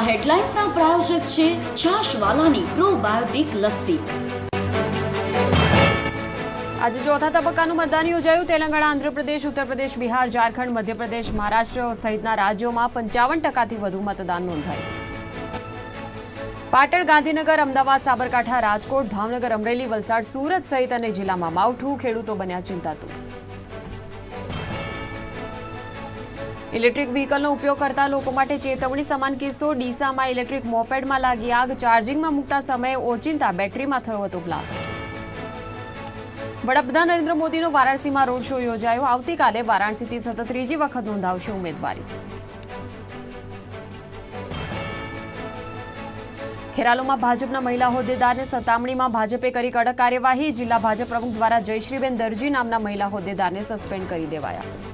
આ હેડલાઇન્સના પ્રાયોજક છે છાશવાલાની પ્રોબાયોટિક લસ્સી. આજે ચોથા તબક્કાનું મતદાન યોજાયું. તેલંગાણા, આંધ્રપ્રદેશ ઉત્તર પ્રદેશ બિહાર, ઝારખંડ, મધ્યપ્રદેશ, મહારાષ્ટ્ર સહિતના રાજ્યોમાં પંચાવન ટકાથી વધુ મતદાન નોંધાયું. પાટણ, ગાંધીનગર, અમદાવાદ, સાબરકાંઠા, રાજકોટ, ભાવનગર, અમરેલી, વલસાડ, સુરત સહિત અને જિલ્લામાં માવઠું ખેડૂતો બન્યા ચિંતાતુર ઇલેક્ટ્રિક વ્હીકલનો ઉપયોગ કરતા લોકો માટે ચેતવણી સમાન કિસ્સો ડીસામાં ઇલેક્ટ્રિક મોપેડમાં લાગી આગ, ચાર્જિંગમાં મૂકતા સમયે ઓચિંતા બેટરીમાં થયો હતો બ્લાસ્ટ. વડાપ્રધાન નરેન્દ્ર મોદીનો વારાણસીમાં રોડ શો યોજાયો. આવતીકાલે વારાણસીથી સતત ત્રીજી વખત નોંધાવશે ઉમેદવારી. ખેરાલુમાં ભાજપના મહિલા હોદ્દેદારને સતામણીમાં ભાજપે કરી કડક કાર્યવાહી. જિલ્લા ભાજપ પ્રમુખ દ્વારા જયશ્રીબેન દરજી નામના મહિલા હોદ્દેદારને સસ્પેન્ડ કરી દેવાયા.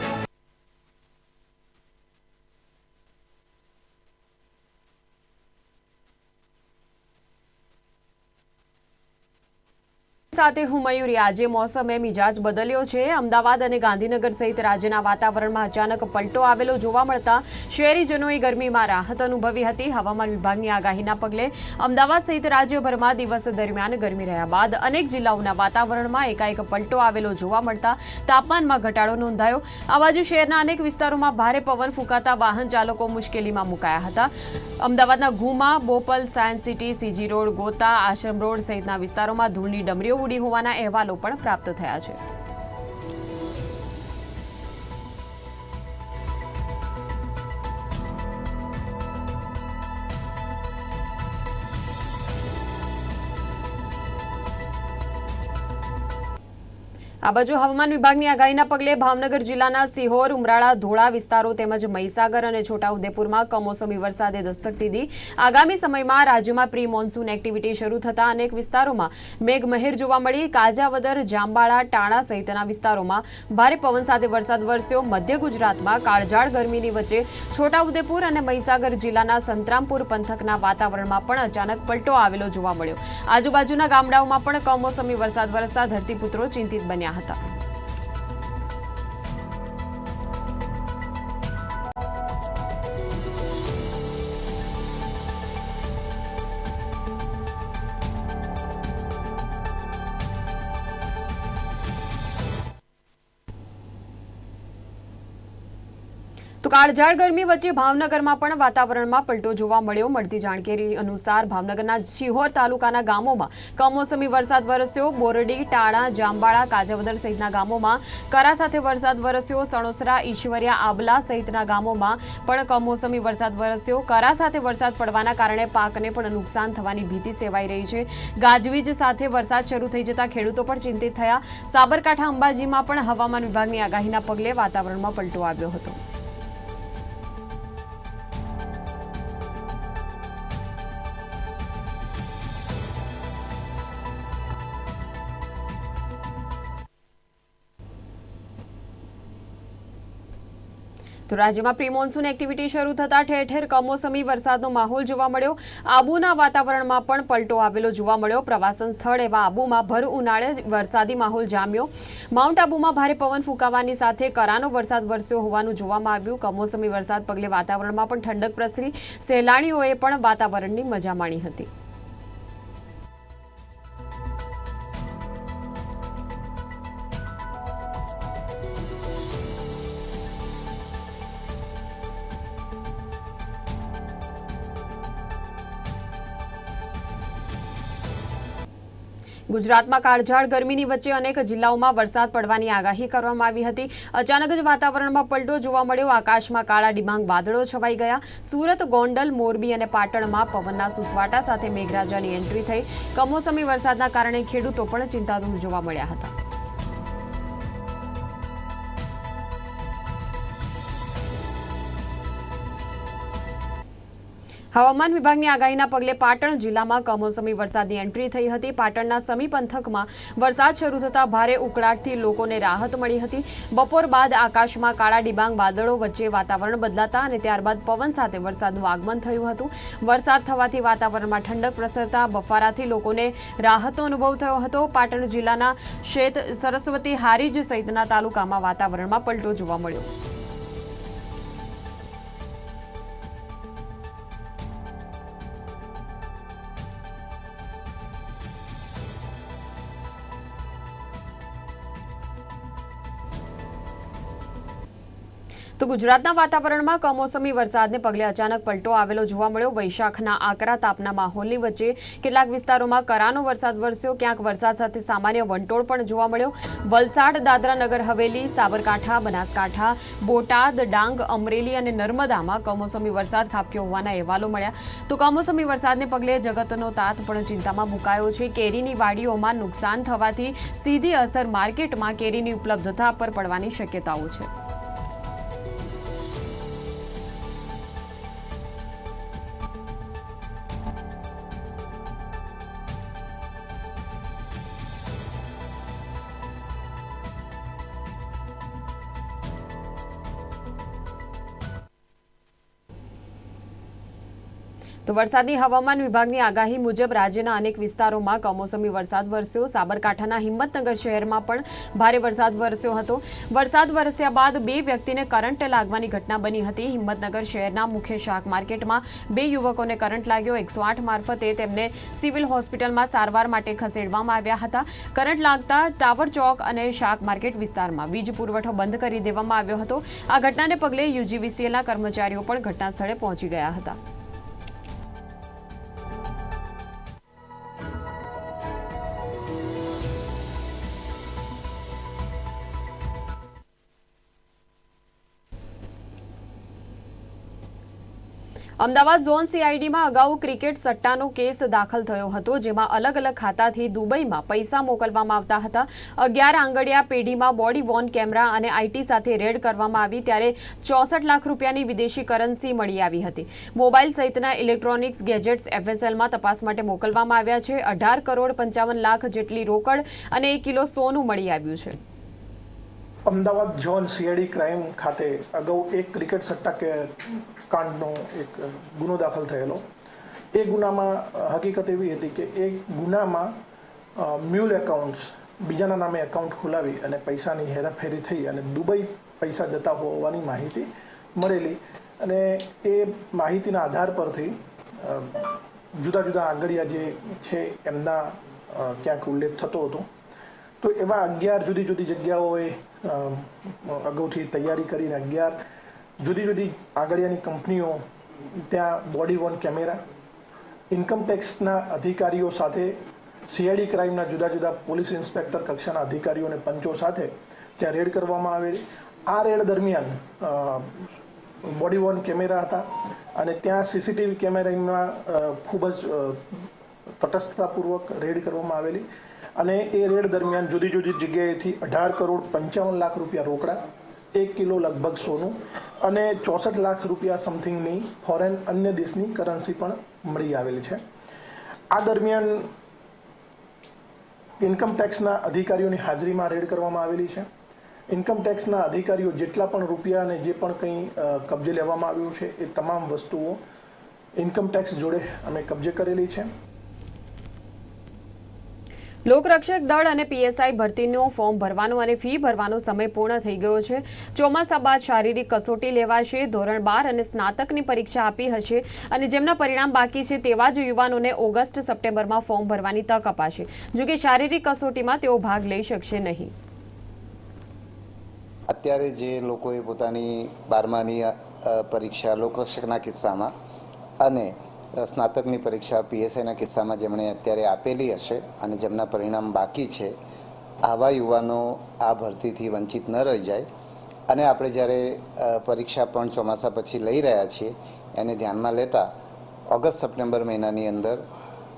સાથે હું મયુરી. આજે મોસમે મિજાજ બદલ્યો છે. અમદાવાદ અને ગાંધીનગર સહિત રાજ્યના વાતાવરણમાં અચાનક પલટો આવેલો જોવા મળતા શહેરીજનોએ ગરમીમાં રાહત અનુભવી હતી. હવામાન વિભાગની આગાહીના પગલે અમદાવાદ સહિત રાજ્યભરમાં દિવસ દરમિયાન ગરમી રહ્યા બાદ અનેક જિલ્લાઓના વાતાવરણમાં એકાએક પલટો આવેલો જોવા મળતા તાપમાનમાં ઘટાડો નોંધાયો. આ બાજુ શહેરના અનેક વિસ્તારોમાં ભારે પવન ફૂંકાતા વાહન ચાલકો મુશ્કેલીમાં મુકાયા હતા. અમદાવાદના Ghuma, Bopal, science city, CG road, Gota, Ashram road સહિતના વિસ્તારોમાં ધૂળની ડમરીઓ ઉડી હોવાના અહેવાલો પણ પ્રાપ્ત થયા છે. આ બાજુ હવામાન વિભાગની આગાહીના પગલે ભાવનગર જિલ્લાના સિહોર, ઉમરાળા, ધોળા વિસ્તારો તેમજ મહીસાગર અને છોટાઉદેપુરમાં કમોસમી વરસાદે દસ્તક દીધી. આગામી સમયમાં રાજ્યમાં પ્રી મોન્સૂન એક્ટિવિટી શરૂ થતા અનેક વિસ્તારોમાં મેઘમહેર જોવા મળી. કાજાવદર જાંબાળા ટાણા સહિતના વિસ્તારોમાં ભારે પવન સાથે વરસાદ વરસ્યો. મધ્ય ગુજરાતમાં કાળઝાળ ગરમીની વચ્ચે છોટાઉદેપુર અને મહીસાગર જિલ્લાના સંતરામપુર પંથકના વાતાવરણમાં પણ અચાનક પલટો આવેલો જોવા મળ્યો. આજુબાજુના ગામડાઓમાં પણ કમોસમી વરસાદ વરસતા ધરતીપુત્રો ચિંતિત બન્યા. હતા કાળઝાળ ગરમી વચ્ચે ભાવનગરમાં પણ વાતાવરણમાં પલટો જોવા મળ્યો. મળતી જાણકારી અનુસાર ભાવનગરના શિહોર તાલુકાના ગામોમાં કમોસમી વરસાદ વરસ્યો. બોરડી, ટાણા, જાંબાળા, કાજાવદર સહિતના ગામોમાં કરા સાથે વરસાદ વરસ્યો. સણોસરા, ઈશ્વરિયા, આબલા સહિતના ગામોમાં પણ કમોસમી વરસાદ વરસ્યો. કરા સાથે વરસાદ પડવાના કારણે પાકને પણ નુકસાન થવાની ભીતિ સેવાઈ રહી છે. ગાજવીજ સાથે વરસાદ શરૂ થઈ જતા ખેડૂતો પણ ચિંતિત થયા. સાબરકાંઠા અંબાજીમાં પણ હવામાન વિભાગની આગાહીના પગલે વાતાવરણમાં પલટો આવ્યો હતો. તો રાજ્યમાં પ્રી મોન્સૂન એક્ટિવિટી શરૂ થતા ઠેર ઠેર કમોસમી વરસાદનો માહોલ જોવા મળ્યો. આબુના વાતાવરણમાં પણ પલટો આવેલો જોવા મળ્યો. પ્રવાસન સ્થળ એવા આબુમાં ભર ઉનાળે વરસાદી માહોલ જામ્યો. માઉન્ટ આબુમાં ભારે પવન ફૂંકાવાની સાથે કરાનો વરસાદ વરસ્યો હોવાનું જોવામાં આવ્યું. કમોસમી વરસાદ પગલે વાતાવરણમાં પણ ઠંડક પ્રસરી. સહેલાણીઓએ પણ વાતાવરણની મજા માણી હતી. ગુજરાતમાં કાળઝાળ ગરમીની વચ્ચે અનેક જિલ્લાઓમાં વરસાદ પડવાની આગાહી કરવામાં આવી હતી. અચાનક જ વાતાવરણમાં પલટો જોવા મળ્યો. આકાશમાં કાળા ડિબાંગ વાદળો છવાઈ ગયા. સુરત, ગોંડલ, મોરબી અને પાટણમાં પવનના સુસવાટા સાથે મેઘરાજાની એન્ટ્રી થઈ. કમોસમી વરસાદના કારણે ખેડૂતો પણ ચિંતાતુર જોવા મળ્યા હતા. હવામાન વિભાગની આગાહીના પગલે પાટણ જિલ્લામાં કમોસમી વરસાદની એન્ટ્રી થઈ હતી. પાટણના સમી પંથકમાં વરસાદ શરૂ થતાં ભારે ઉકળાટથી લોકોને રાહત મળી હતી. બપોર બાદ આકાશમાં કાળા ડિબાંગ વાદળો વચ્ચે વાતાવરણ બદલાતા અને ત્યારબાદ પવન સાથે વરસાદનું આગમન થયું હતું. વરસાદ થવાથી વાતાવરણમાં ઠંડક પ્રસરતા બફારાથી લોકોને રાહતનો અનુભવ થયો હતો. પાટણ જિલ્લાના શેત સરસ્વતી હારીજ સહિતના તાલુકામાં વાતાવરણમાં પલટો જોવા મળ્યો. તો ગુજરાતના વાતાવરણમાં કમોસમી વરસાદને પગલે અચાનક પલટો આવેલો જોવા મળ્યો. વૈશાખના આકરા તાપના માહોલની વચ્ચે કેટલાક વિસ્તારોમાં કરાનો વરસાદ વરસ્યો. ક્યાંક વરસાદ સાથે સામાન્ય વંટોળ પણ જોવા મળ્યો. વલસાડ દાદરા નગર હવેલી, સાબરકાંઠા, બનાસકાંઠા, બોટાદ, ડાંગ, અમરેલી અને નર્મદામાં કમોસમી વરસાદ ખાબક્યો હોવાના અહેવાલો મળ્યા. તો કમોસમી વરસાદને પગલે જગતનો તાત પણ ચિંતામાં મુકાયો છે. કેરીની વાડીઓમાં નુકસાન થવાથી સીધી અસર માર્કેટમાં કેરીની ઉપલબ્ધતા પર પડવાની શક્યતાઓ છે. તો વરસાદની હવામાન વિભાગની આગાહી મુજબ રાજ્યના અનેક વિસ્તારોમાં કમોસમી વરસાદ વરસ્યો. સાબરકાંઠાના હિંમતનગર શહેરમાં પણ ભારે વરસાદ વરસ્યો હતો. વરસાદ વરસ્યા બાદ બે વ્યક્તિને કરંટ લાગવાની ઘટના બની હતી. હિંમતનગર શહેરના મુખ્ય શાક માર્કેટમાં બે યુવકોને કરંટ લાગ્યો. એકસો આઠ મારફતે તેમને સિવિલ હોસ્પિટલમાં સારવાર માટે ખસેડવામાં આવ્યા હતા. કરંટ લાગતા ટાવર ચોક અને શાક માર્કેટ વિસ્તારમાં વીજ પુરવઠો બંધ કરી દેવામાં આવ્યો હતો. આ ઘટનાને પગલે યુજીવીસીએલના કર્મચારીઓ પણ ઘટના સ્થળે પહોંચી ગયા હતા. અમદાવાદ ઝોન સીઆઈડીમાં અગાઉ ક્રિકેટ સટ્ટાનો કેસ દાખલ થયો હતો, જેમાં અલગ અલગ ખાતાથી દુબઈમાં પૈસા મોકલવામાં આવતા હતા. અગિયાર આંગડિયા પેઢીમાં બોડી વોર્ન કેમેરા અને આઈટી સાથે રેડ કરવામાં આવી, ત્યારે ચોસઠ લાખ રૂપિયાની વિદેશી કરન્સી મળી આવી હતી. મોબાઈલ સહિતના ઇલેક્ટ્રોનિક્સ ગેજેટ્સ એફએસએલમાં તપાસ માટે મોકલવામાં આવ્યા છે. અઢાર કરોડ પંચાવન લાખ જેટલી રોકડ અને એક કિલો સોનું મળી આવ્યું છે. અમદાવાદ ઝોન સીઆઈડી ક્રાઇમ ખાતે અગાઉ એક ક્રિકેટ સટ્ટા કાંડનો એક ગુનો દાખલ થયેલો. એ ગુનામાં હકીકત એવી હતી કે એ ગુનામાં મ્યુલ એકાઉન્ટ્સ, બીજાના નામે એકાઉન્ટ ખોલાવી અને પૈસાની હેરાફેરી થઈ અને દુબઈ પૈસા જતા હોવાની માહિતી મળેલી. અને એ માહિતીના આધાર પરથી જુદા જુદા આંગળિયા જે છે એમના ક્યાંક ઉલ્લેખ થતો હતો. તો એવા અગિયાર જુદી જુદી જગ્યાઓએ અગાઉથી તૈયારી કરીને અગિયાર જુદી જુદી આગળિયાની કંપનીઓ, ત્યાં બોડી વોર્ન કેમેરા ઇન્કમ ટેક્સના અધિકારીઓ સાથે સીઆઈડી ક્રાઇમના જુદા જુદા પોલીસ ઇન્સ્પેક્ટર કક્ષાના અધિકારીઓ અને પંચો સાથે ત્યાં રેડ કરવામાં આવેલી. આ રેડ દરમિયાન બોડી વોર્ન કેમેરા હતા અને ત્યાં સીસીટીવી કેમેરામાં ખૂબ જ તટસ્થતાપૂર્વક રેડ કરવામાં આવેલી. અને એ રેડ દરમિયાન જુદી જુદી જગ્યાએથી અઢાર કરોડ પંચાવન લાખ રૂપિયા રોકડા એક કિલો લગભગ સોનું અને ચોસઠ લાખ રૂપિયા સમથિંગની ફોરેન અન્ય દેશની કરન્સી પણ મળી આવેલી છે. આ દરમિયાન ઇન્કમ ટેક્સના અધિકારીઓની હાજરીમાં રેડ કરવામાં આવેલી છે. ઇન્કમ ટેક્સના અધિકારીઓ જેટલા પણ રૂપિયા અને જે પણ કંઈ કબજે લેવામાં આવ્યું છે એ તમામ વસ્તુઓ ઇન્કમ ટેક્સ જોડે અમે કબજે કરેલી છે. લોકરક્ષક દળ અને પીએસઆઈ ભરતીનો ફોર્મ ભરવાનો અને ફી ભરવાનો સમય પૂર્ણ થઈ ગયો છે. ચોમાસા બાદ શારીરિક કસોટી લેવાશે, ધોરણ બાર અને સ્નાતકની પરીક્ષા આપી હશે અને જેમના પરિણામ બાકી છે તેવા જ યુવાનોને ઓગસ્ટ સપ્ટેમ્બરમાં ફોર્મ ભરવાની તક અપાશે. જોકે શારીરિક કસોટીમાં તેઓ ભાગ લઈ શકશે નહીં. અત્યારે જે લોકોએ પોતાની બારમાની પરીક્ષા લોકરક્ષકના કિસ્સામાં અને સ્નાતકની પરીક્ષા પીએસઆઈના કિસ્સામાં જેમણે અત્યારે આપેલી હશે અને જેમના પરિણામ બાકી છે, આવા યુવાનો આ ભરતીથી વંચિત ન રહી જાય. અને આપણે જ્યારે પરીક્ષા પણ ચોમાસા પછી લઈ રહ્યા છીએ, એને ધ્યાનમાં લેતા ઓગસ્ટ સપ્ટેમ્બર મહિનાની અંદર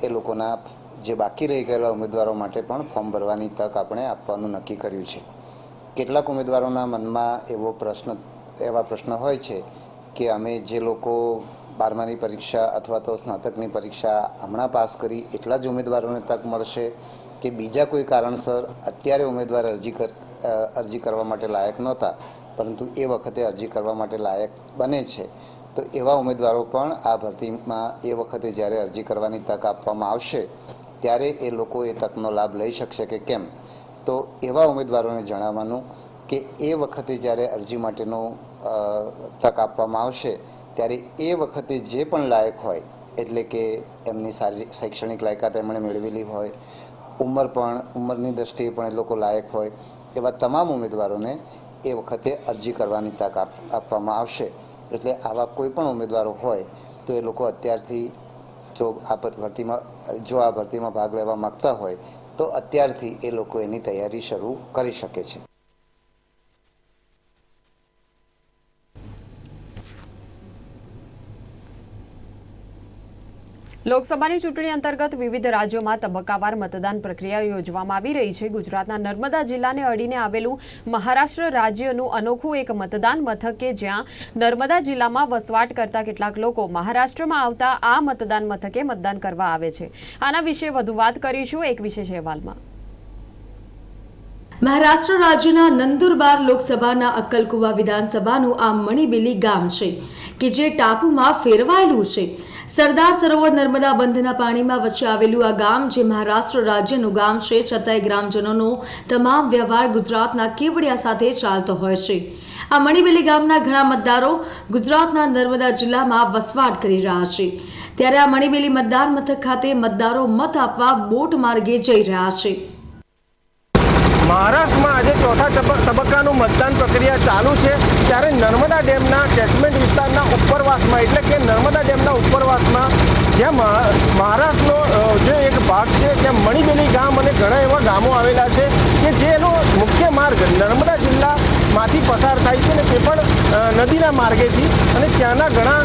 એ લોકોના જે બાકી રહી ગયેલા ઉમેદવારો માટે પણ ફોર્મ ભરવાની તક આપણે આપવાનું નક્કી કર્યું છે. કેટલાક ઉમેદવારોના મનમાં એવો પ્રશ્ન, એવા પ્રશ્ન હોય છે કે અમે જે લોકો બારમાની પરીક્ષા અથવા તો સ્નાતકની પરીક્ષા હમણાં પાસ કરી એટલા જ ઉમેદવારોને તક મળશે કે બીજા કોઈ કારણસર અત્યારે ઉમેદવાર અરજી કર અરજી કરવા માટે લાયક નહોતા, પરંતુ એ વખતે અરજી કરવા માટે લાયક બને છે. તો એવા ઉમેદવારો પણ આ ભરતીમાં એ વખતે જ્યારે અરજી કરવાની તક આપવામાં આવશે, ત્યારે એ લોકો એ તકનો લાભ લઈ શકશે કે કેમ? તો એવા ઉમેદવારોને જણાવવાનું કે એ વખતે જ્યારે અરજી માટેનો તક આપવામાં આવશે ત્યારે એ વખતે જે પણ લાયક હોય, એટલે કે એમની સારી શૈક્ષણિક લાયકાત એમણે મેળવેલી હોય, ઉંમર પણ, ઉંમરની દ્રષ્ટિએ પણ એ લોકો લાયક હોય, એવા તમામ ઉમેદવારોને એ વખતે અરજી કરવાની તક આપ, આપવામાં આવશે. એટલે આવા કોઈ પણ ઉમેદવારો હોય, તો એ લોકો અત્યારથી જો આ ભરતીમાં, જો આ ભરતીમાં ભાગ લેવા માગતા હોય, તો અત્યારથી એ લોકો એની તૈયારી શરૂ કરી શકે છે. લોકસભાની ચૂંટણી અંતર્ગત વિવિધ રાજ્યોમાં તબક્કાવાર મતદાન પ્રક્રિયા યોજવામાં આવી રહી છે. ગુજરાતના નર્મદા જિલ્લાને અડીને આવેલું મહારાષ્ટ્ર રાજ્યનું અનોખું એક મતદાન મથક કે જ્યાં નર્મદા જિલ્લામાં વસવાટ કરતા કેટલાક લોકો મહારાષ્ટ્રમાં આવતા આ મતદાન મથકે મતદાન કરવા આવે છે. આના વિશે વધુ વાત કરીશું એક વિશેષ અહેવાલમાં. મહારાષ્ટ્ર રાજ્યના નંદુરબાર લોકસભાના અક્કલકુવા વિધાનસભાનું આ મણિબેલી ગામ છે, કે જે ટાપુમાં ફેરવાયેલું છે. સરદાર સરોવર નર્મદા બંધના પાણીમાં વચ્ચે આવેલું આ ગામ, જે મહારાષ્ટ્ર રાજ્યનું ગામ છે, છતાંય ગ્રામજનોનો તમામ વ્યવહાર ગુજરાતના કેવડિયા સાથે ચાલતો હોય છે. આ મણિબેલી ગામના ઘણા મતદારો ગુજરાતના નર્મદા જિલ્લામાં વસવાટ કરી રહ્યા છે. ત્યારે આ મણિબેલી મતદાન મથક ખાતે મતદારો મત આપવા બોટ માર્ગે જઈ રહ્યા છે. મહારાષ્ટ્રમાં આજે ચોથા તબ- તબક્કાનું મતદાન પ્રક્રિયા ચાલુ છે. ત્યારે નર્મદા ડેમના કેચમેન્ટ વિસ્તારના ઉપરવાસમાં, એટલે કે નર્મદા ડેમના ઉપરવાસમાં, જ્યાં મહા- મહારાષ્ટ્રનો જે એક ભાગ છે, ત્યાં મણિબેલી ગામ અને ઘણા એવા ગામો આવેલા છે કે જેનો મુખ્ય માર્ગ નર્મદા જિલ્લામાંથી પસાર થાય છે ને તે પણ નદીના માર્ગેથી. અને ત્યાંના ઘણા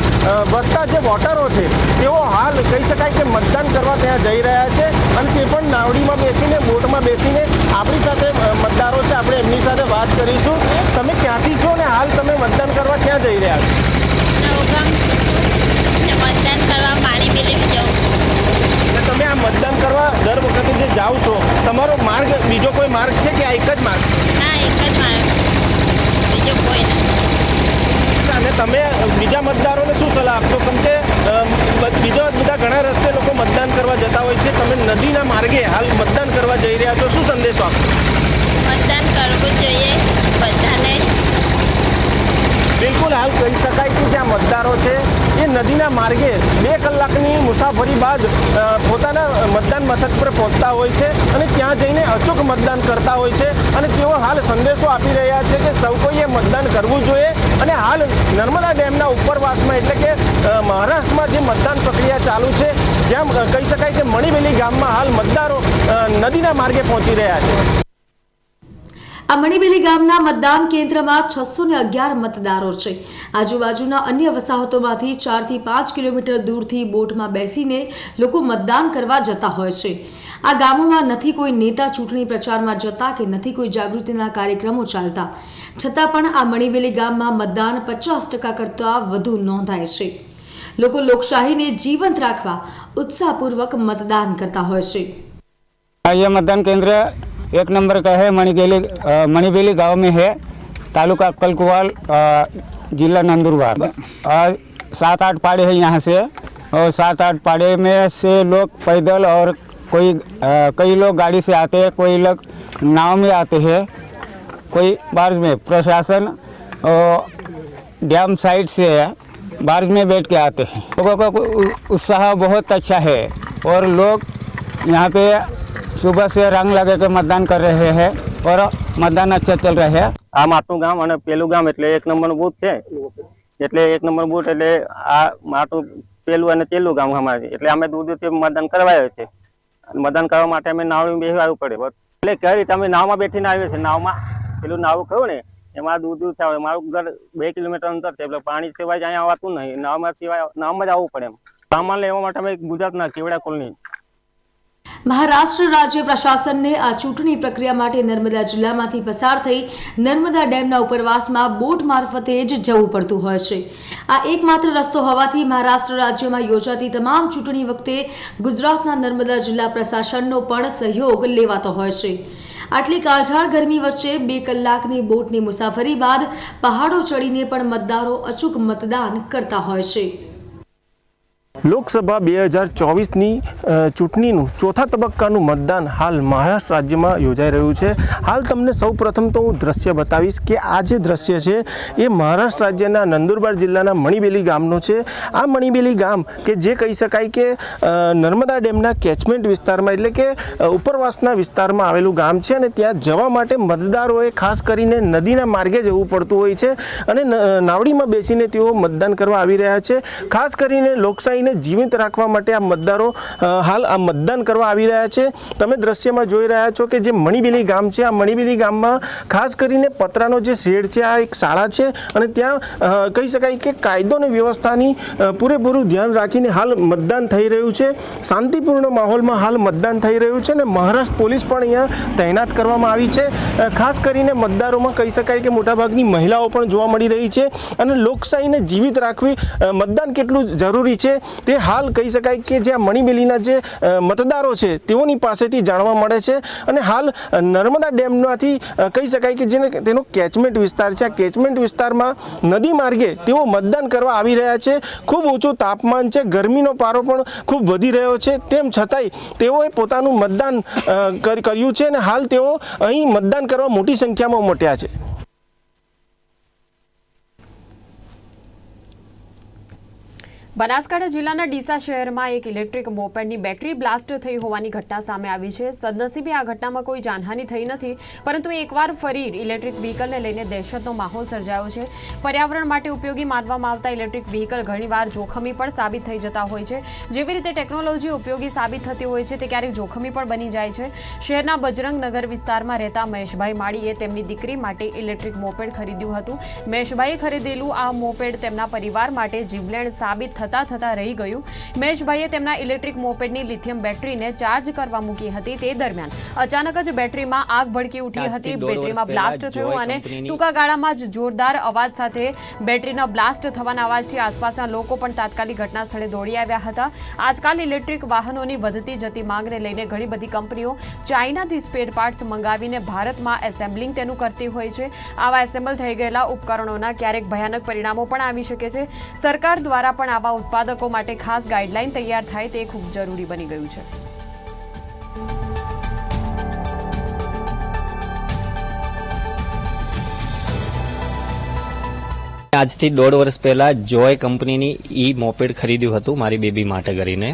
વસતા જે વોટરો છે તેઓ હાલ કહી શકાય કે મતદાન કરવા ત્યાં જઈ રહ્યા છે અને તે પણ નાવડીમાં બેસીને બોટમાં બેસીને આપણી સાથે મતદારો છે આપણે એમની સાથે વાત કરીશું. તમે ક્યાંથી છો ને હાલ તમે મતદાન કરવા ક્યાં જઈ રહ્યા છો? મતદાન કરવા મારી બેલી જવું તમે આ મતદાન કરવા દર વખતે જે જાઓ છો તમારો માર્ગ બીજો કોઈ માર્ગ છે કે આ એક જ માર્ગ? ના એક જ મારે બીજો કોઈ નથી અને તમે બીજા મતદારોને શું સલાહ આપશો? કેમ કે બીજા બધા ઘણા રસ્તે લોકો મતદાન કરવા જતા હોય છે. તમે નદીના માર્ગે હાલ મતદાન કરવા જઈ રહ્યા છો. શું સંદેશો આપશો? મતદાન કરવું જોઈએ બધાને. બિલકુલ હાલ કહી શકાય કે જ્યાં મતદારો છે નદીના માર્ગે બે કલાકની મુસાફરી બાદ પોતાના મતદાન મથક પર પહોંચતા હોય છે અને ત્યાં જઈને અચૂક મતદાન કરતા હોય છે. અને તેઓ હાલ સંદેશો આપી રહ્યા છે કે સૌ કોઈએ મતદાન કરવું જોઈએ. અને હાલ નર્મદા ડેમના ઉપરવાસમાં એટલે કે મહારાષ્ટ્રમાં જે મતદાન પ્રક્રિયા ચાલુ છે, જ્યાં કહી શકાય કે મણિવેલી ગામમાં હાલ મતદારો નદીના માર્ગે પહોંચી રહ્યા છે. આ મણિબેલી ગામના મતદાન કેન્દ્રમાં છસો ને અગિયાર મતદારો છે. આજુબાજુના અન્ય વસાહતોમાંથી ચારથી પાંચ કિલોમીટર દૂરથી બોટમાં બેસીને લોકો મતદાન કરવા જતા હોય છે. આ ગામોમાં નથી કોઈ નેતા ચૂંટણી પ્રચારમાં જતા કે નથી કોઈ જાગૃતિના કાર્યક્રમો ચાલતા. છતાં પણ આ મણિબેલી ગામમાં મતદાન પચાસ ટકા કરતાં વધુ નોંધાય છે. લોકો લોકશાહીને જીવંત રાખવા ઉત્સાહપૂર્વક મતદાન કરતા હોય છે. આ મતદાન કેન્દ્ર एक नंबर का है मणिबेली मणिबेली गाँव में है तालुका अक्कलकुवाल अ, जिला नंदुरबार। और सात आठ पाड़े हैं यहाँ से और सात आठ पाड़े में से लोग पैदल और कोई अ, कई लोग गाड़ी से आते हैं कोई लोग नाव में आते हैं कोई बार्ज में। प्रशासन डैम साइड से बार्ज में बैठ के आते हैं। लोगों का उत्साह बहुत अच्छा है और लोग यहाँ पे सुबह से रंग लगा के मतदान कर रहे हैं और मतदान अच्छा चल रहा है આ માટું ગામ અને પેલું ગામ એટલે એક નંબરનું બૂથ છે એટલે એક નંબર બૂથ એટલે આ માટું પેલું અને પેલું ગામ અમારે એટલે અમે દૂર દૂરથી મતદાન કરવા આવ્યા છે અને મતદાન કરવા માટે અમે નાવમાં બેસી આવવું પડે બસ. એટલે કઈ રીતે અમે નાવમાં બેઠીને આવ્યા છે નાવમાં પેલું નાવ કહ્યું ને એમાં દૂર દૂર આવે મારું ઘર બે કિલોમીટર અંતર છે એટલે પાણી સિવાય જ અહીંયા આવતું નહીં નાવમાં સિવાય નાવમાં જ આવવું પડે એમ સામાન લેવા માટે અમે ગુજરાતના કેવડા કોલની મહારાષ્ટ્ર રાજ્ય પ્રશાસનને આ ચૂંટણી પ્રક્રિયા માટે નર્મદા જિલ્લામાંથી પસાર થઈ નર્મદા ડેમના ઉપરવાસમાં બોટ મારફતે જ જવું પડતું હોય છે. આ એકમાત્ર રસ્તો હોવાથી મહારાષ્ટ્ર રાજ્યમાં યોજાતી તમામ ચૂંટણી વખતે ગુજરાતના નર્મદા જિલ્લા પ્રશાસનનો પણ સહયોગ લેવાતો હોય છે. આટલી કાળઝાળ ગરમી વચ્ચે બે કલાકની બોટની મુસાફરી બાદ પહાડો ચડીને પણ મતદારો અચૂક મતદાન કરતા હોય છે. લોકસભા બે હજાર ચોવીસની ચૂંટણીનું ચોથા તબક્કાનું મતદાન હાલ મહારાષ્ટ્ર રાજ્યમાં યોજાઈ રહ્યું છે. હાલ તમને સૌ પ્રથમ તો હું દ્રશ્ય બતાવીશ કે આ જે દ્રશ્ય છે, એ મહારાષ્ટ્ર રાજ્યના નંદુરબાર જિલ્લાના મણિબેલી ગામનો છે. આ મણિબેલી ગામ કે જે કહી શકાય કે નર્મદા ડેમના કેચમેન્ટ વિસ્તારમાં એટલે કે ઉપરવાસના વિસ્તારમાં આવેલું ગામ છે અને ત્યાં જવા માટે મતદારોએ ખાસ કરીને નદીના માર્ગે જવું પડતું હોય છે અને નાવડીમાં બેસીને તેઓ મતદાન કરવા આવી રહ્યા છે. ખાસ કરીને લોકશાહીને જીવિત રાખવા માટે આ મતદારો હાલ આ મતદાન કરવા આવી રહ્યા છે. તમે દ્રશ્યમાં જોઈ રહ્યા છો કે જે મણિબેલી ગામ છે, આ મણિબેલી ગામમાં ખાસ કરીને પતરાનો જે શેડ છે, આ એક શાળા છે અને ત્યાં કહી શકાય કે કાયદો અને વ્યવસ્થાની પૂરેપૂરું ધ્યાન રાખીને હાલ મતદાન થઈ રહ્યું છે. શાંતિપૂર્ણ માહોલમાં હાલ મતદાન થઈ રહ્યું છે અને મહારાષ્ટ્ર પોલીસ પણ અહીંયા તૈનાત કરવામાં આવી છે. ખાસ કરીને મતદારોમાં કહી શકાય કે મોટાભાગની મહિલાઓ પણ જોવા મળી રહી છે અને લોકશાહીને જીવિત રાખવી મતદાન કેટલું જરૂરી છે? તે હાલ કહી શકાય કે જે મણિબેલીના જે મતદારો છે, તેઓની પાસેથી જાણવા મળે છે અને હાલ નર્મદા ડેમમાંથી કહી શકાય કે જેને તેનો કેચમેન્ટ વિસ્તાર છે. આ કેચમેન્ટ વિસ્તારમાં નદી માર્ગે તેઓ મતદાન કરવા આવી રહ્યા છે. ખૂબ ઊંચું તાપમાન છે. ગરમીનો પારો પણ ખૂબ વધી રહ્યો છે. તેમ છતાંય તેઓએ પોતાનું મતદાન કર- કર્યું છે અને હાલ તેઓ અહીં મતદાન કરવા મોટી સંખ્યામાં ઉમટ્યા છે. બનાસકાંઠા જિલ્લાના ડીસા શહેરમાં એક ઇલેક્ટ્રિક મોપેડની બેટરી બ્લાસ્ટ થઈ હોવાની ઘટના સામે આવી છે. સદનસીબે આ ઘટનામાં કોઈ જાનહાનિ થઈ નથી, પરંતુ એકવાર ફરી ઇલેક્ટ્રિક વ્હીકલને લઈને દહેશતનો માહોલ સર્જાયો છે. પર્યાવરણ માટે ઉપયોગી માનવામાં આવતા ઇલેક્ટ્રિક વ્હીકલ ઘણીવાર જોખમી પણ સાબિત થઈ જતા હોય છે. જેવી રીતે ટેકનોલોજી ઉપયોગી સાબિત થતી હોય છે, તે ક્યારેક જોખમી પણ બની જાય છે. શહેરના બજરંગ નગર વિસ્તારમાં રહેતા મહેશભાઈ માળીએ તેમની દીકરી માટે ઇલેક્ટ્રિક મોપેડ ખરીદ્યું હતું. મહેશભાઈએ ખરીદેલું આ મોપેડ તેમના પરિવાર માટે જીવલેણ સાબિત થતા થતા રહી ગયું. મેશભાઈએ તેમના ઇલેક્ટ્રિક મોપેડની લિથિયમ બેટરીને ચાર્જ કરવા મૂકી હતી તે દરમિયાન. અચાનક જ બેટરીમાં આગ ભડકી ઉઠી હતી. બેટરીમાં બ્લાસ્ટ થયું અને ટૂંકા ગાળામાં જ જોરદાર અવાજ સાથે બેટરીના બ્લાસ્ટ થવાના અવાજથી આસપાસના લોકો પણ તાત્કાલિક ઘટના સ્થળે દોડી આવ્યા હતા. આજકાલ ઇલેક્ટ્રિક વાહનોની વધતી જતી માંગને લઈને ઘણી બધી કંપનીઓ ચાઇનાથી સ્પેર પાર્ટ્સ મંગાવીને ભારતમાં એસેમ્બલિંગ તેનું કરતી હોય છે. આવા એસેમ્બલ થઈ ગયેલા ઉપકરણોના ક્યારેક ભયાનક પરિણામો પણ આવી શકે છે. સરકાર દ્વારા પણ આવા ઉત્પાદકો માટે ખાસ ગાઈડલાઈન તૈયાર થાય તે ખૂબ જરૂરી બની ગયું છે. આજથી દોઢ વર્ષ પહેલાં જોય કંપનીની ઈ મોપેડ ખરીદ્યું હતું મારી બેબી માટે કરીને.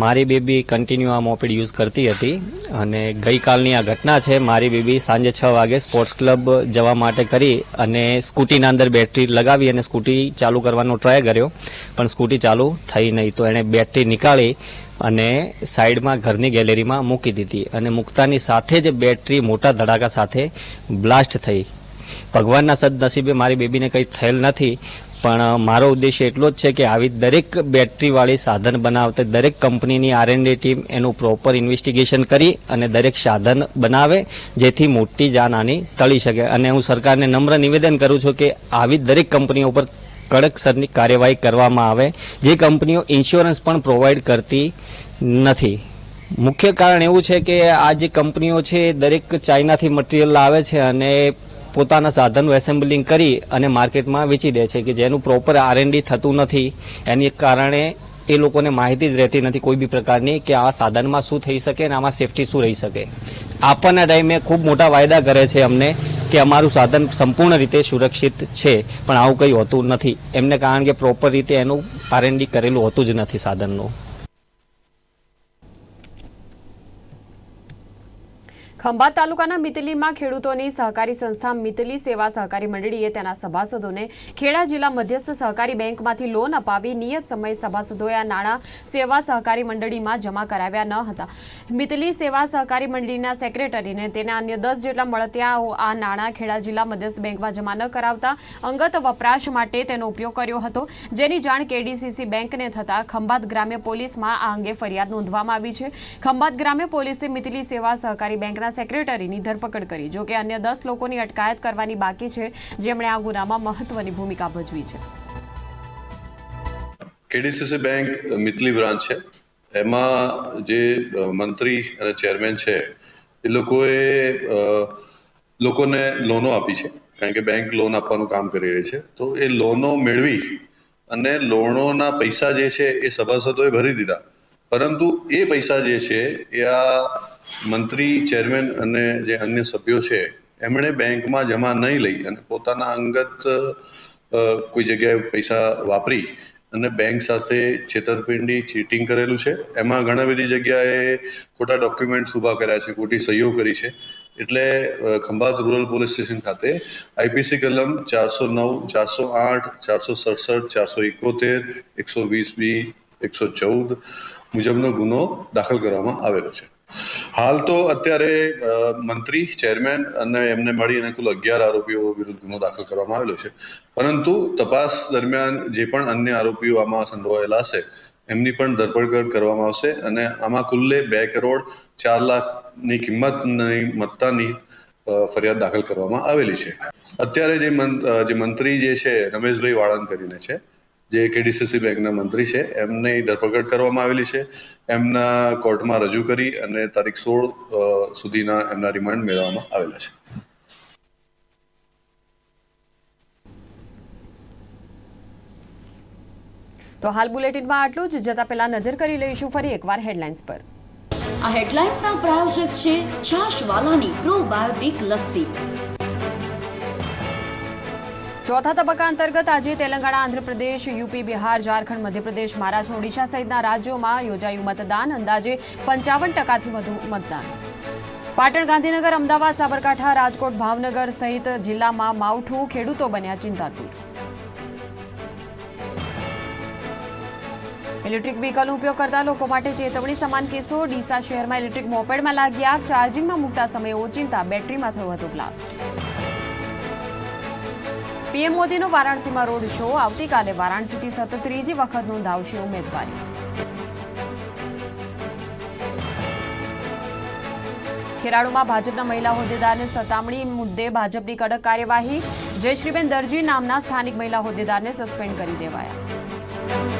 મારી બેબી કન્ટિન્યુ આ મોપેડ યુઝ કરતી હતી અને ગઈકાલની આ ઘટના છે, મારી બેબી સાંજે છ વાગે સ્પોર્ટ્સ ક્લબ જવા માટે કરી અને સ્કૂટીના અંદર બેટરી લગાવી અને સ્કૂટી ચાલુ કરવાનો ટ્રાય કર્યો, પણ સ્કૂટી ચાલુ થઈ નહીં. તો એણે બેટરી નીકાળી અને સાઈડમાં ઘરની ગેલેરીમાં મૂકી દીધી અને મૂકતાની સાથે જ બેટરી મોટા ધડાકા સાથે બ્લાસ્ટ થઈ. ભગવાનના સદનસીબે મારી બેબીને કંઈ થયેલ નથી પણ મારો ઉદ્દેશ્ય એટલો જ છે કે આવી દરેક બેટરીવાળી સાધન બનાવતા દરેક કંપનીની આર ટીમ એનું પ્રોપર ઇન્વેસ્ટિગેશન કરી અને દરેક સાધન બનાવે, જેથી મોટી જાનહાની ટળી શકે. અને હું સરકારને નમ્ર નિવેદન કરું છું કે આવી દરેક કંપનીઓ ઉપર કડકસરની કાર્યવાહી કરવામાં આવે. જે કંપનીઓ ઇન્સ્યોરન્સ પણ પ્રોવાઈડ કરતી નથી. મુખ્ય કારણ એવું છે કે આ જે કંપનીઓ છે, દરેક ચાઇનાથી મટીરિયલ લાવે છે અને પોતાના સાધનનું એસેમ્બલિંગ કરી અને માર્કેટમાં વેચી દે છે કે જેનું પ્રોપર આરએનડી થતું નથી. એની કારણે એ લોકોને માહિતી જ રહેતી નથી કોઈ બી પ્રકારની કે આ સાધનમાં શું થઈ શકે અને આમાં સેફટી શું રહી શકે. આપણના ટાઈમે ખૂબ મોટા વાયદા કરે છે અમને કે અમારું સાધન સંપૂર્ણ રીતે સુરક્ષિત છે, પણ આવું કંઈ હોતું નથી. એમને કારણ કે પ્રોપર રીતે એનું આરએનડી કરેલું હોતું જ નથી સાધનનું. ખંભાત તાલુકાના મિતલીમાં ખેડૂતોની સહકારી સંસ્થા મિતલી સેવા સહકારી મંડળીએ તેના સભાસદોને ખેડા જિલ્લા મધ્યસ્થ સહકારી બેંકમાંથી લોન અપાવી નિયત સમયે સભાસદોએ આ નાણાં સેવા સહકારી મંડળીમાં જમા કરાવ્યા ન હતા. મિતલી સેવા સહકારી મંડળીના સેક્રેટરીને તેના અન્ય દસ જેટલા મળતિયાઓ આ નાણાં ખેડા જિલ્લા મધ્યસ્થ બેંકમાં જમા ન કરાવતા અંગત વપરાશ માટે તેનો ઉપયોગ કર્યો હતો. જેની જાણ કેડીસીસી બેંકને થતાં ખંભાત ગ્રામ્ય પોલીસમાં આ અંગે ફરિયાદ નોંધવામાં આવી છે. ખંભાત ગ્રામ્ય પોલીસે મિતલી સેવા સહકારી બેંકના સેક્રેટરીની ધરપકડ કરી. જોકે અન્ય દસ લોકોની અટકાયત કરવાની બાકી છે, જેમણે આ ગુનામાં મહત્વની ભૂમિકા ભજવી છે. કેડીસીસી બેંક મિતલી બ્રાન્ચ છે. એમાં જે મંત્રી અને ચેરમેન છે, એ લોકોએ લોકોને લોનો આપી છે. કારણ કે બેંક લોન આપવાનું કામ કરી રહી છે. તો એ લોનો મેળવી અને લોનોના પૈસા જે છે, એ સભાસદોએ ભરી દીધા. પરંતુ એ પૈસા જે છે, એ આ મંત્રી ચેરમેન અને જે અન્ય સભ્યો છે, એમણે બેંકમાં જમા નહીં લઈ અને પોતાના અંગત કોઈ જગ્યાએ પૈસા વાપરી અને બેંક સાથે છેતરપિંડી ચીટિંગ કરેલું છે. એમાં ઘણા બધી જગ્યાએ ખોટા ડોક્યુમેન્ટ્સ ઊભા કર્યા છે, ખોટી સહીઓ કરી છે. એટલે ખંભાત રૂરલ પોલીસ સ્ટેશન ખાતે આઈપીસી કલમ ચારસો નવ, ચારસો આઠ, ચારસો સડસઠ, ચારસો એકોતેર, એકસો વીસ બી, એકસો ચૌદ મુજબનો ગુનો દાખલ કરવામાં આવેલો છે. હાલ તો અત્યારે મંત્રી ચેરમેન અને એમને મળીને કુલ અગિયાર આરોપીઓ વિરુદ્ધ ગુનો દાખલ કરવામાં આવેલો છે. પરંતુ તપાસ દરમિયાન જે પણ અન્ય આરોપીઓ આમાં સંડોવાયેલા હશે, એમની પણ ધરપકડ કરવામાં આવશે અને આમાં કુલ્લે બે કરોડ ચાર લાખની કિંમતની મત્તાની ફરિયાદ દાખલ કરવામાં આવેલી છે. અત્યારે જે મંત્રી જે છે, રમેશભાઈ વાળંદ કરીને છે જે કેડીસીસી બેંકના મંત્રી છે એમની ધરપકડ કરવામાં આવેલી છે. એમના કોર્ટમાં રજૂ કરી અને તારીખ સોળ સુધીના એમના રિમાન્ડ મેળવવામાં આવેલા છે. તો હાલ બુલેટિનમાં આટલું જ. જતા પહેલા નજર કરી લઈશું ફરી એકવાર હેડલાઇન્સ પર. આ હેડલાઇન્સના પ્રાયોજક છે છાશવાલાની પ્રોબાયોટિક લસ્સી. ચોથા તબક્કા અંતર્ગત આજે તેલંગાણા, આંધ્રપ્રદેશ, યુપી, બિહાર, ઝારખંડ, મધ્યપ્રદેશ, મહારાષ્ટ્ર ઓડિશા સહિતના રાજ્યોમાં યોજાયું મતદાન. અંદાજે પંચાવન ટકાથી વધુ મતદાન. પાટણ, ગાંધીનગર, અમદાવાદ, સાબરકાંઠા, રાજકોટ, ભાવનગર સહિત જિલ્લામાં માવઠું ખેડૂતો બન્યા ચિંતાતુર. ઇલેક્ટ્રિક વ્હીકલનો ઉપયોગ કરતા લોકો માટે ચેતવણી સમાન કેસો. ડીસા શહેરમાં ઇલેક્ટ્રિક મોપેડમાં લાગ્યા. ચાર્જિંગમાં મૂકતા સમયે ઓચિંતા. બેટરીમાં થયો હતો બ્લાસ્ટ. પીએમ મોદીનો વારાણસીમાં રોડ શો. આવતીકાલે વારાણસીથી સતત ત્રીજી વખત નોંધાવશે ઉમેદવારી. ખેરાળુમાં ભાજપના મહિલા હોદ્દેદારને સતામણી મુદ્દે ભાજપની કડક કાર્યવાહી. જયશ્રીબેન દરજી નામના સ્થાનિક મહિલા હોદ્દેદારને સસ્પેન્ડ કરી દેવાયા.